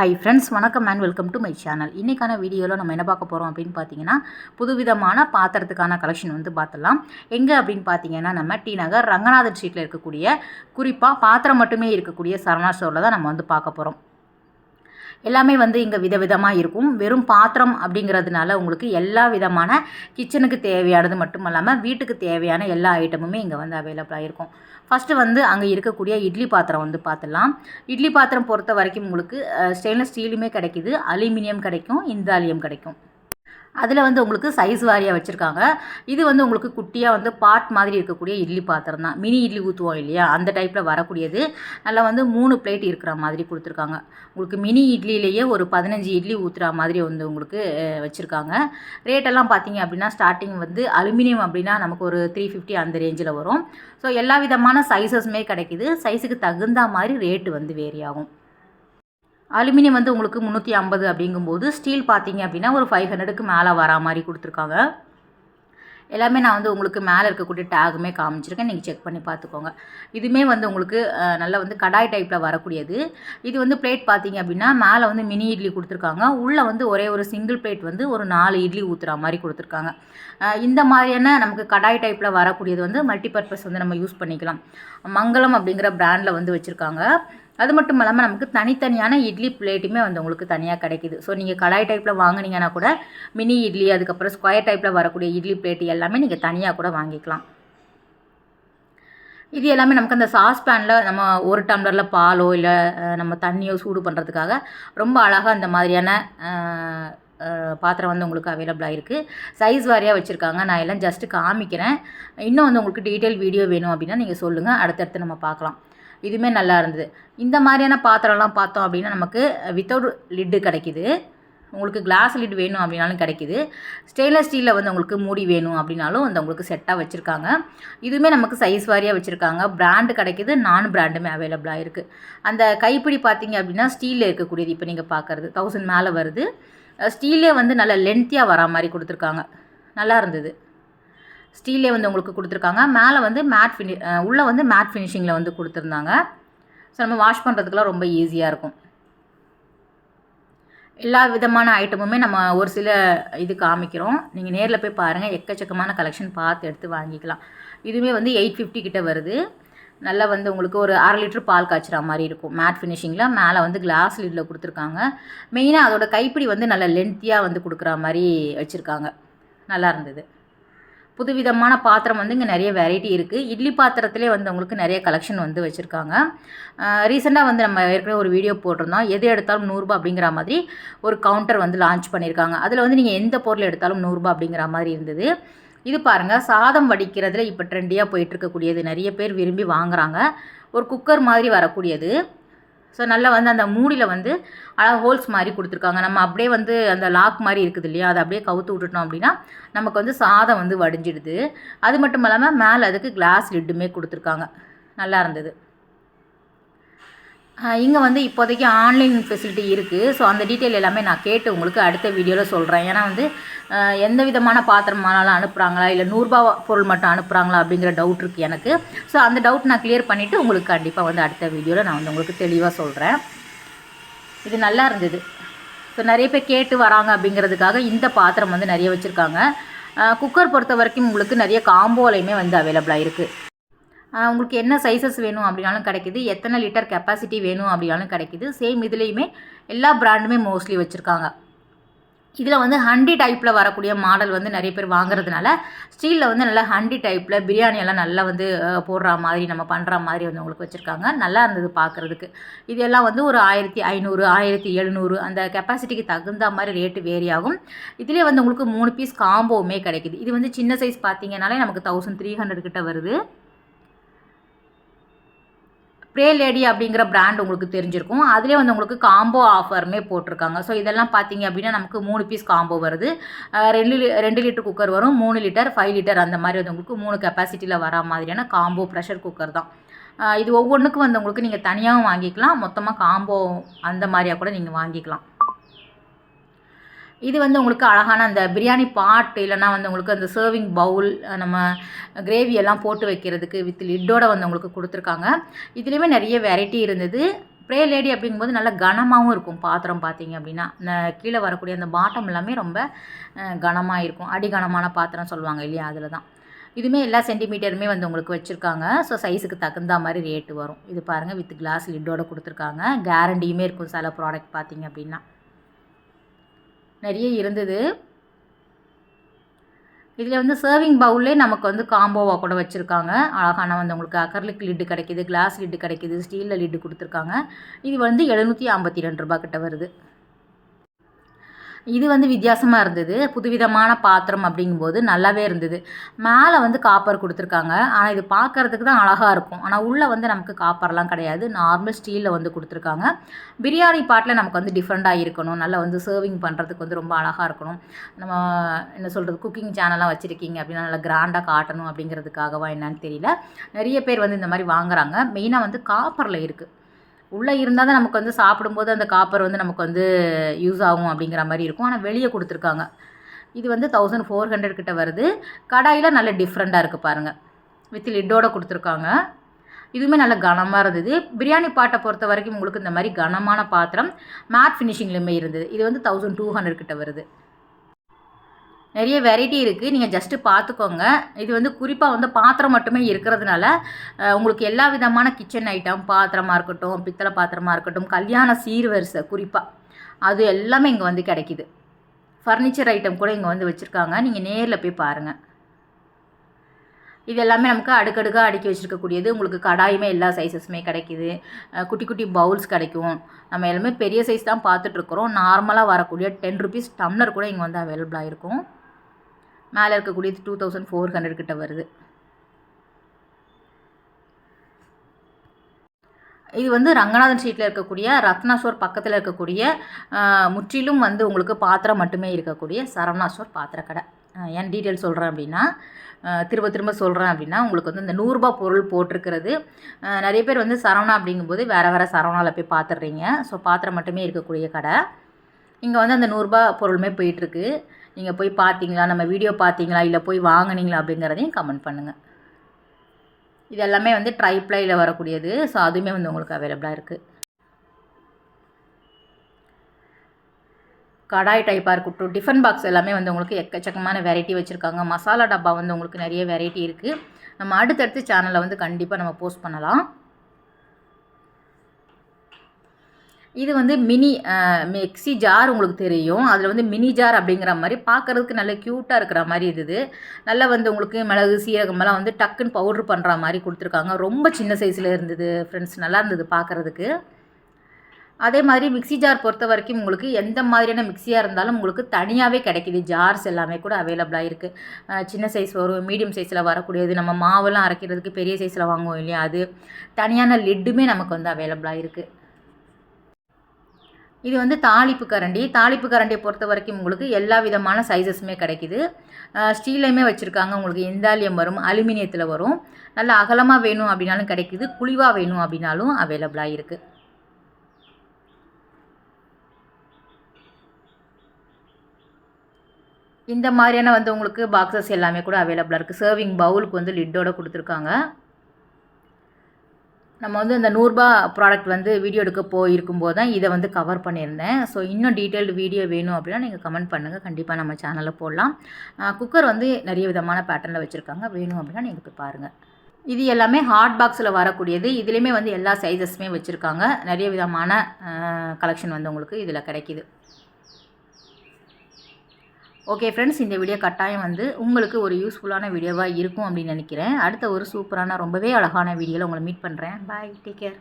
High friends வணக்கம் and welcome to my channel இன்றைக்கான வீடியோவில் நம்ம என்ன பார்க்க போகிறோம் அப்படின்னு பார்த்தீங்கன்னா புதுவிதமான பாத்திரத்துக்கான கலெக்ஷன் வந்து பார்த்துடலாம். எங்கே அப்படின்னு பார்த்தீங்கன்னா நம்ம டி நகர் ரங்கநாதன் ஸ்ட்ரீட்டில் இருக்கக்கூடிய குறிப்பாக பாத்திரம் மட்டுமே இருக்கக்கூடிய சரணா ஸ்டோரில் தான் நம்ம வந்து பார்க்க போகிறோம் எல்லாமே வந்து இங்கே விதவிதமாக இருக்கும். வெறும் பாத்திரம் அப்படிங்கிறதுனால உங்களுக்கு எல்லா விதமான கிச்சனுக்கு தேவையானது மட்டும் இல்லாமல் வீட்டுக்கு தேவையான எல்லா ஐட்டமுமே இங்கே வந்து அவைலபிளாக இருக்கும் ஃபஸ்ட்டு வந்து அங்கே இருக்கக்கூடிய இட்லி பாத்திரம் வந்து பார்த்துடலாம் இட்லி பாத்திரம் பொறுத்த வரைக்கும் உங்களுக்கு ஸ்டெயின்லெஸ் ஸ்டீலுமே கிடைக்குது. அலுமினியம் கிடைக்கும். இந்தாலியம் கிடைக்கும். அதில் வந்து உங்களுக்கு சைஸ் வாரியாக வச்சுருக்காங்க. இது வந்து உங்களுக்கு குட்டியாக வந்து பாட் மாதிரி இருக்கக்கூடிய இட்லி பாத்திரம் தான். மினி இட்லி ஊற்றுவோம் இல்லையா? அந்த டைப்பில் வரக்கூடியது. நல்லா வந்து மூணு பிளேட் இருக்கிற மாதிரி கொடுத்துருக்காங்க. உங்களுக்கு மினி இட்லியிலேயே ஒரு பதினஞ்சு இட்லி ஊற்றுற மாதிரி வந்து உங்களுக்கு வச்சுருக்காங்க. ரேட்டெல்லாம் பார்த்தீங்க அப்படின்னா ஸ்டார்டிங் வந்து அலுமினியம் அப்படின்னா நமக்கு ஒரு த்ரீ ஃபிஃப்டி அந்த ரேஞ்சில் வரும். ஸோ எல்லா விதமான சைஸஸுமே கிடைக்கிது. சைஸுக்கு தகுந்த மாதிரி ரேட்டு வந்து வேரி ஆகும். அலுமினியம் வந்து உங்களுக்கு முந்நூற்றி ஐம்பது அப்படிங்கும்போது ஸ்டீல் பார்த்தீங்க அப்படின்னா ஒரு ஃபைவ் ஹண்ட்ரடுக்கு மேலே வரா மாதிரி கொடுத்துருக்காங்க. எல்லாமே நான் வந்து உங்களுக்கு மேலே இருக்கக்கூடிய டேகுமே காமிச்சிருக்கேன். நீங்கள் செக் பண்ணி பார்த்துக்கோங்க. இதுவுமே வந்து உங்களுக்கு நல்லா வந்து கடாய் டைப்பில் வரக்கூடியது. இது வந்து பிளேட் பார்த்தீங்க அப்படின்னா மேலே வந்து மினி இட்லி கொடுத்துருக்காங்க. உள்ளே வந்து ஒரே ஒரு சிங்கிள் பிளேட் வந்து ஒரு நாலு இட்லி ஊற்றுற மாதிரி கொடுத்துருக்காங்க. இந்த மாதிரியான நமக்கு கடாய் டைப்பில் வரக்கூடியது வந்து மல்டிபர்பஸ் வந்து நம்ம யூஸ் பண்ணிக்கலாம். மங்களம் அப்படிங்கிற ப்ராண்டில் வந்து வச்சுருக்காங்க. அது மட்டும் இல்லாமல் நமக்கு தனித்தனியான இட்லி பிளேட்டுமே வந்து உங்களுக்கு தனியாக கிடைக்கிது. ஸோ நீங்கள் கடாய் டைப்பில் வாங்கினீங்கன்னா கூட மினி இட்லி அதுக்கப்புறம் ஸ்கொயர் டைப்பில் வரக்கூடிய இட்லி பிளேட்டு எல்லாமே நீங்கள் தனியாக கூட வாங்கிக்கலாம். இது எல்லாமே நமக்கு அந்த சாஸ் பேனில் நம்ம ஒரு டம்ளரில் பாலோ இல்லை நம்ம தண்ணியோ சூடு பண்ணுறதுக்காக ரொம்ப அழகாக அந்த மாதிரியான பாத்திரம் வந்து உங்களுக்கு அவைலபிளாக இருக்குது சைஸ் வாரியாக வச்சுருக்காங்க. நான் எல்லாம் ஜஸ்ட்டு காமிக்கிறேன். இன்னும் வந்து உங்களுக்கு டீட்டெயில் வீடியோ வேணும் அப்படின்னா நீங்கள் சொல்லுங்கள் அடுத்தடுத்து நம்ம பார்க்கலாம். இதுவுமே நல்லா இருந்தது. இந்த மாதிரியான பாத்திரம்லாம் பார்த்தோம் அப்படின்னா நமக்கு வித்தவுட் லிட்டு கிடைக்கிது. உங்களுக்கு கிளாஸ் லிட் வேணும் அப்படின்னாலும் கிடைக்கிது. ஸ்டெயின்லெஸ் ஸ்டீலில் வந்து உங்களுக்கு மூடி வேணும் அப்படின்னாலும் வந்து உங்களுக்கு செட்டாக வச்சுருக்காங்க. இதுவுமே நமக்கு சைஸ் வாரியாக வச்சுருக்காங்க. பிராண்டு கிடைக்கிது. நான் பிராண்டுமே அவைலபிளாக இருக்குது அந்த கைப்பிடி பார்த்தீங்க அப்படின்னா ஸ்டீலில் இருக்கக்கூடியது இப்போ நீங்கள் பார்க்குறது. தௌசண்ட் மேலே வருது. ஸ்டீலே வந்து நல்லா லென்த்தியாக வரா மாதிரி கொடுத்துருக்காங்க. நல்லா இருந்தது. ஸ்டீலே வந்து உங்களுக்கு கொடுத்துருக்காங்க. மேலே வந்து மேட் ஃபினி உள்ளே வந்து மேட் ஃபினிஷிங்கில் வந்து கொடுத்துருந்தாங்க. ஸோ நம்ம வாஷ் பண்ணுறதுக்குலாம் ரொம்ப ஈஸியாக இருக்கும். எல்லா விதமான ஐட்டமுமே நம்ம ஒரு சில இது காமிக்கிறோம். நீங்கள் நேரில் போய் பாருங்கள் எக்கச்சக்கமான கலெக்ஷன் பார்த்து எடுத்து வாங்கிக்கலாம். இதுவுமே வந்து எயிட் ஃபிஃப்டி கிட்ட வருது. நல்லா வந்து உங்களுக்கு ஒரு அரை லிட்டர் பால் காய்ச்சுற மாதிரி இருக்கும். மேட் ஃபினிஷிங்கில் மேலே வந்து கிளாஸ் லிட்டில் கொடுத்துருக்காங்க. மெயினாக அதோட கைப்பிடி வந்து நல்லா லென்த்தியாக வந்து கொடுக்குற மாதிரி வச்சுருக்காங்க. நல்லா இருந்தது. புதுவிதமான பாத்திரம் வந்து இங்கே நிறைய வெரைட்டி இருக்குது இட்லி பாத்திரத்திலே வந்து உங்களுக்கு நிறைய கலெக்ஷன் வந்து வச்சுருக்காங்க. ரீசெண்டாக வந்து நம்ம ஏற்கனவே ஒரு வீடியோ போட்டிருந்தோம். எது எடுத்தாலும் நூறுரூபா அப்படிங்கிற மாதிரி ஒரு கவுண்டர் வந்து லான்ச் பண்ணியிருக்காங்க. அதில் வந்து நீங்கள் எந்த பொருள் எடுத்தாலும் நூறுரூபா அப்படிங்கிற மாதிரி இருந்தது. இது பாருங்கள் சாதம் வடிக்கிறதுல இப்போ ட்ரெண்டியாக போயிட்டுருக்கக்கூடியது நிறைய பேர் விரும்பி வாங்குகிறாங்க ஒரு குக்கர் மாதிரி வரக்கூடியது. ஸோ நல்லா வந்து அந்த மூடியில் வந்து அழகாக ஹோல்ஸ் மாதிரி கொடுத்துருக்காங்க. நம்ம அப்படியே வந்து அந்த லாக் மாதிரி இருக்குது இல்லையா? அதை அப்படியே கவுத்து விட்டுட்டோம் அப்படின்னா நமக்கு வந்து சாதம் வந்து வடிஞ்சிடுது. அது மட்டும் இல்லாமல் மேலே அதுக்கு கிளாஸ் லிட்டுமே கொடுத்துருக்காங்க. நல்லா இருந்தது. இங்கே வந்து இப்போதைக்கு ஆன்லைன் ஃபெசிலிட்டி இருக்குது ஸோ அந்த டீட்டெயில் எல்லாமே நான் கேட்டு உங்களுக்கு அடுத்த வீடியோவில் சொல்கிறேன் ஏன்னா வந்து எந்த விதமான பாத்திரமானாலும் அனுப்புகிறாங்களா இல்லை நூறுரூபா பொருள் மட்டும் அனுப்புகிறாங்களா அப்படிங்கிற டவுட் இருக்குது எனக்கு. ஸோ அந்த டவுட் நான் கிளியர் பண்ணிவிட்டு உங்களுக்கு கண்டிப்பாக வந்து அடுத்த வீடியோவில் நான் வந்து உங்களுக்கு தெளிவாக சொல்கிறேன் இது நல்லா இருந்தது. ஸோ நிறைய பேர் கேட்டு வராங்க அப்படிங்கிறதுக்காக இந்த பாத்திரம் வந்து நிறைய வச்சுருக்காங்க. குக்கர் பொறுத்த வரைக்கும் உங்களுக்கு நிறைய காம்போலையுமே வந்து அவைலபிளாக இருக்குது உங்களுக்கு என்ன சைஸஸ் வேணும் அப்படின்னாலும் கிடைக்கிது. எத்தனை லிட்டர் கெப்பாசிட்டி வேணும் அப்படின்னாலும் கிடைக்கிது. சேம் இதுலேயுமே எல்லா பிராண்டுமே மோஸ்ட்லி வச்சுருக்காங்க. இதில் வந்து ஹண்டி டைப்பில் வரக்கூடிய மாடல் வந்து நிறைய பேர் வாங்குறதுனால ஸ்டீலில் வந்து நல்லா ஹண்டி டைப்பில் பிரியாணி எல்லாம் நல்லா வந்து போடுற மாதிரி நம்ம பண்ணுற மாதிரி வந்து உங்களுக்கு வச்சுருக்காங்க. நல்லா இருந்தது பார்க்குறதுக்கு இதெல்லாம் வந்து ஒரு ஆயிரத்தி ஐநூறு ஆயிரத்தி எழுநூறு அந்த கெப்பாசிட்டிக்கு தகுந்த மாதிரி ரேட்டு வேரி ஆகும். இதிலே வந்து உங்களுக்கு மூணு பீஸ் காம்போவுமே கிடைக்குது. இது வந்து சின்ன சைஸ் பார்த்தீங்கனாலே நமக்கு தௌசண்ட் த்ரீ ஹண்ட்ரட் கிட்ட வருது. ப்ரே லேடி அப்படிங்கிற பிராண்ட் உங்களுக்கு தெரிஞ்சிருக்கும். அதிலே வந்து உங்களுக்கு காம்போ ஆஃபருமே போட்டிருக்காங்க. ஸோ இதெல்லாம் பார்த்தீங்க அப்படின்னா நமக்கு மூணு பீஸ் காம்போ வருது. ரெண்டு ரெண்டு லிட்டர் குக்கர் வரும். மூணு லிட்டர் ஃபைவ் லிட்டர் அந்த மாதிரி வந்து உங்களுக்கு மூணு கெப்பாசிட்டியில் வர மாதிரியான காம்போ ப்ரெஷர் குக்கர் தான். இது ஒவ்வொன்றுக்கும் வந்து உங்களுக்கு நீங்கள் தனியாகவும் வாங்கிக்கலாம். மொத்தமாக காம்போ அந்த மாதிரியாக கூட நீங்கள் வாங்கிக்கலாம். இது வந்து உங்களுக்கு அழகான அந்த பிரியாணி பாட் இல்லைனா வந்து உங்களுக்கு அந்த சர்விங் பவுல் நம்ம கிரேவி எல்லாம் போட்டு வைக்கிறதுக்கு வித் லிட்டோட வந்து உங்களுக்கு கொடுத்துருக்காங்க. இதுலேயுமே நிறைய வெரைட்டி இருந்தது. ப்ரே லேடி அப்படிங்கும்போது நல்லா கனமாகவும் இருக்கும் பாத்திரம் பார்த்தீங்க அப்படின்னா. இந்த கீழே வரக்கூடிய அந்த பாட்டம் எல்லாமே ரொம்ப கனமாக இருக்கும். அடிகனமான பாத்திரம் சொல்லுவாங்க இல்லையா அதில் தான் இதுவுமே எல்லா சென்டிமீட்டருமே வந்து உங்களுக்கு வச்சுருக்காங்க. ஸோ சைஸுக்கு தகுந்த மாதிரி ரேட்டு வரும். இது பாருங்கள் வித் கிளாஸ் லிட்டோட கொடுத்துருக்காங்க. கேரண்டியுமே இருக்கும் சில ப்ராடக்ட் பார்த்தீங்க அப்படின்னா. நிறைய இருந்தது. இதில் வந்து சர்விங் பவுல்லே நமக்கு வந்து காம்போவாக கூட வச்சுருக்காங்க. அழகான வந்து உங்களுக்கு அக்கர்லிக் லிட்டு கிடைக்கிது கிளாஸ் லிட்டு கிடைக்கிது ஸ்டீலில் லிட்டு கொடுத்துருக்காங்க. இது வந்து எழுநூற்றி ஐம்பத்தி ரெண்டு ரூபா கிட்ட வருது. இது வந்து வித்தியாசமாக இருந்தது. புதுவிதமான பாத்திரம் அப்படிங்கும்போது நல்லாவே இருந்தது. மேலே வந்து காப்பர் கொடுத்துருக்காங்க. ஆனால் இது பார்க்குறதுக்கு தான் அழகாக இருக்கும். ஆனால் உள்ளே வந்து நமக்கு காப்பர்லாம் கிடையாது. நார்மல் ஸ்டீலில் வந்து கொடுத்துருக்காங்க. பிரியாணி பாட்டில் நமக்கு வந்து டிஃப்ரெண்ட்டாக இருக்கணும். நல்லா வந்து சர்விங் பண்ணுறதுக்கு வந்து ரொம்ப அழகாக இருக்கணும். நம்ம என்ன சொல்கிறது குக்கிங் சேனல்லாம் வச்சுருக்கீங்க அப்படின்னா நல்லா கிராண்டாக காட்டணும் அப்படிங்கிறதுக்காகவா என்னன்னு தெரியல. நிறைய பேர் வந்து இந்த மாதிரி வாங்குறாங்க. மெயினாக வந்து காப்பரில் இருக்குது உள்ளே இருந்தால் தான் நமக்கு வந்து சாப்பிடும்போது அந்த காப்பர் வந்து நமக்கு வந்து யூஸ் ஆகும் அப்படிங்கிற மாதிரி இருக்கும். ஆனால் வெளியே கொடுத்துருக்காங்க. இது வந்து தௌசண்ட் ஃபோர் ஹண்ட்ரட் கிட்ட வருது. கடாயில் நல்ல டிஃப்ரெண்ட்டாக இருக்குது பாருங்கள் வித் லிட்டோட கொடுத்துருக்காங்க. இதுவுமே நல்ல கனமாக இருந்தது. பிரியாணி பாட்டை பொறுத்த வரைக்கும் உங்களுக்கு இந்த மாதிரி கனமான பாத்திரம் மேட் ஃபினிஷிங்லேயுமே இருந்தது. இது வந்து தௌசண்ட் டூ ஹண்ட்ரட் கிட்ட வருது. நிறைய வெரைட்டி இருக்குது நீங்கள் ஜஸ்ட்டு பார்த்துக்கோங்க. இது வந்து குறிப்பாக வந்து பாத்திரம் மட்டுமே இருக்கிறதுனால உங்களுக்கு எல்லா விதமான கிச்சன் ஐட்டம் பாத்திரமாக இருக்கட்டும் பித்தளை பாத்திரமாக இருக்கட்டும் கல்யாண சீர்வரிசை குறிப்பாக அது எல்லாமே இங்கே வந்து கிடைக்கிது. ஃபர்னிச்சர் ஐட்டம் கூட இங்கே வந்து வச்சுருக்காங்க. நீங்கள் நேரில் போய் பாருங்கள் இது எல்லாமே நமக்கு அடுக்கடுக்காக அடுக்கி வச்சுருக்கக்கூடியது. உங்களுக்கு கடாயுமே எல்லா சைஸஸுமே கிடைக்கிது. குட்டி குட்டி பவுல்ஸ் கிடைக்கும். நம்ம எல்லாமே பெரிய சைஸ் தான் பார்த்துட்ருக்குறோம் நார்மலாக வரக்கூடிய டென் ருபீஸ் டம்ளர் கூட இங்கே வந்து அவைலபிளாக இருக்கும். மேலே இருக்கக்கூடியது டூ தௌசண்ட் ஃபோர் ஹண்ட்ரட் கிட்ட வருது. இது வந்து ரங்கநாதன் ஸ்ட்ரீட்டில் இருக்கக்கூடிய ரத்னா பக்கத்தில் இருக்கக்கூடிய முற்றிலும் வந்து உங்களுக்கு பாத்திரம் மட்டுமே இருக்கக்கூடிய சரவணா பாத்திர கடை ஏன் டீட்டெயில் சொல்கிறேன் அப்படின்னா திரும்ப திரும்ப சொல்கிறேன் அப்படின்னா உங்களுக்கு வந்து இந்த நூறுரூபா பொருள் போட்டிருக்கிறது. நிறைய பேர் வந்து சரவணா அப்படிங்கும்போது வேறு வேறு சரவணாவில் போய் பார்த்துட்றீங்க ஸோ பாத்திரம் மட்டுமே இருக்கக்கூடிய கடை. இங்கே வந்து அந்த நூறுரூபா பொருளுமே போயிட்டுருக்கு. நீங்கள் போய் பார்த்தீங்களா நம்ம வீடியோ பார்த்தீங்களா இல்லை போய் வாங்கினீங்களா? அப்படிங்கிறதையும் கமெண்ட் பண்ணுங்கள் இது எல்லாமே வந்து ட்ரைப்ளையில் வரக்கூடியது. ஸோ அதுவுமே வந்து உங்களுக்கு அவைலபிளாக இருக்குது கடாய் டைப்பாக இருக்கட்டும் டிஃபன் பாக்ஸ் எல்லாமே வந்து உங்களுக்கு எக்கச்சக்கமான வெரைட்டி வச்சுருக்காங்க. மசாலா டப்பா வந்து உங்களுக்கு நிறைய வெரைட்டி இருக்குது நம்ம அடுத்தடுத்து சேனலில் வந்து கண்டிப்பாக நம்ம போஸ்ட் பண்ணலாம். இது வந்து மினி மிக்ஸி ஜார் உங்களுக்கு தெரியும். அதில் வந்து மினி ஜார் அப்படிங்கிற மாதிரி பார்க்குறதுக்கு நல்ல க்யூட்டாக இருக்கிற மாதிரி இருந்தது நல்லா வந்து உங்களுக்கு மிளகு சீரகமெல்லாம் வந்து டக்குன்னு பவுட்ரு பண்ணுற மாதிரி கொடுத்துருக்காங்க. ரொம்ப சின்ன சைஸில் இருந்தது ஃப்ரெண்ட்ஸ் நல்லா இருந்தது பார்க்குறதுக்கு அதே மாதிரி மிக்ஸி ஜார் பொறுத்த வரைக்கும் உங்களுக்கு எந்த மாதிரியான மிக்ஸியாக இருந்தாலும் உங்களுக்கு தனியாகவே கிடைக்கிது. ஜார்ஸ் எல்லாமே கூட அவைலபிளாக இருக்குது சின்ன சைஸ் வரும் மீடியம் சைஸில் வரக்கூடியது. நம்ம மாவெல்லாம் அரைக்கிறதுக்கு பெரிய சைஸில் வாங்குவோம் இல்லையா? அது தனியான லிட்டுமே நமக்கு வந்து அவைலபிளாக இருக்குது இது வந்து தாளிப்பு கரண்டி. தாளிப்பு கரண்டியை பொறுத்த வரைக்கும் உங்களுக்கு எல்லா விதமான சைஸஸுமே கிடைக்கிது. ஸ்டீலையுமே வச்சுருக்காங்க. உங்களுக்கு எந்தாலியம் வரும் அலுமினியத்தில் வரும். நல்லா அகலமாக வேணும் அப்படின்னாலும் கிடைக்கிது. குழிவாக வேணும் அப்படின்னாலும் அவைலபிளாக இருக்குது இந்த மாதிரியான வந்து உங்களுக்கு பாக்ஸஸ் எல்லாமே கூட அவைலபிளாக இருக்குது சர்விங் பவுலுக்கு வந்து லிட்டோட கொடுத்துருக்காங்க. நம்ம வந்து இந்த நூறுரூபா ப்ராடக்ட் வந்து வீடியோ எடுக்க போயிருக்கும்போது தான் இதை வந்து கவர் பண்ணியிருந்தேன். ஸோ இன்னும் டீட்டெயில்டு வீடியோ வேணும் அப்படின்னா நீங்கள் கமெண்ட் பண்ணுங்கள் கண்டிப்பாக நம்ம சேனலில் போடலாம். குக்கர் வந்து நிறைய விதமான பேட்டர்னில் வச்சுருக்காங்க. வேணும் அப்படின்னா நீங்கள் போய் பாருங்கள் இது எல்லாமே ஹாட் பாக்ஸில் வரக்கூடியது. இதுலேயுமே வந்து எல்லா சைஸஸுமே வச்சுருக்காங்க. நிறைய விதமான கலெக்ஷன் வந்து உங்களுக்கு இதில் கிடைக்கிது. ஓகே ஃப்ரெண்ட்ஸ் இந்த வீடியோ கட்டாயம் வந்து உங்களுக்கு ஒரு யூஸ்ஃபுல்லான வீடியோவாக இருக்கும் அப்படின்னு நினைக்கிறேன். அடுத்த ஒரு சூப்பரான ரொம்பவே அழகான வீடியோவில் உங்களை மீட் பண்ணுறேன் பாய் டேக் கேர்